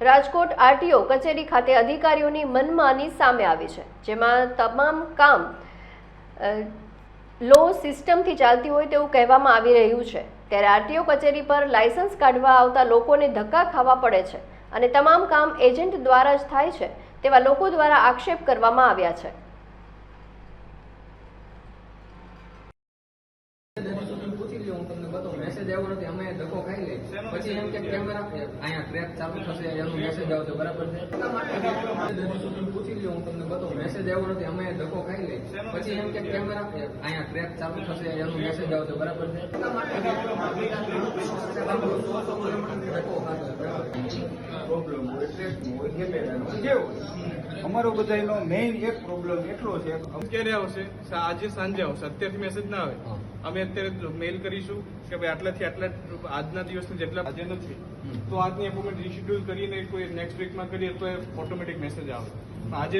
Rajkot RTO કચેરી ખાતે અધિકારીઓની મનમાની સામે આવી છે, જેમાં તમામ કામ લો સિસ્ટમથી ચાલતી હોય તેવું કહેવામાં આવી રહ્યું છે. ત્યારે આરટીઓ કચેરી પર લાયસન્સ કાઢવા આવતા લોકોને ધક્કા ખાવા પડે છે અને તમામ કામ એજન્ટ દ્વારા જ થાય છે તેવા લોકો દ્વારા આક્ષેપ કરવામાં આવ્યા છે પૂછી લ્યો હું તમને બતાવું મેસેજ આવ્યો નથી અમે ધક્કો ખાઈ લે પછી એમ કે કેમેરા અહીંયા ટ્રેક ચાલુ થશે એનો મેસેજ આવશે બરાબર છે પૂછી લ્યો હું તમને બતાવું મેસેજ આવ્યો નથી અમે ધક્કો ખાઈ લઈ પછી એમ કે કેમેરા અહીંયા ટ્રેક ચાલુ થશે એનો મેસેજ આવશે બરાબર છે અમારો બધાનો મેઇન એક પ્રોબ્લેમ એટલો છે ક્યારે આવશે આજે સાંજે આવશે અત્યારથી મેસેજ ના આવે. અમે અત્યારે મેલ કરીશું કે ભાઈ આટલાથી આટલા આજના દિવસની જેટલા આજે નથી. તો આજની એપોઇન્ટમેન્ટ રિશેડ્યુલ કરીને કોઈ નેક્સ્ટ વીકમાં કરીએ તો ઓટોમેટિક મેસેજ આવે. આજે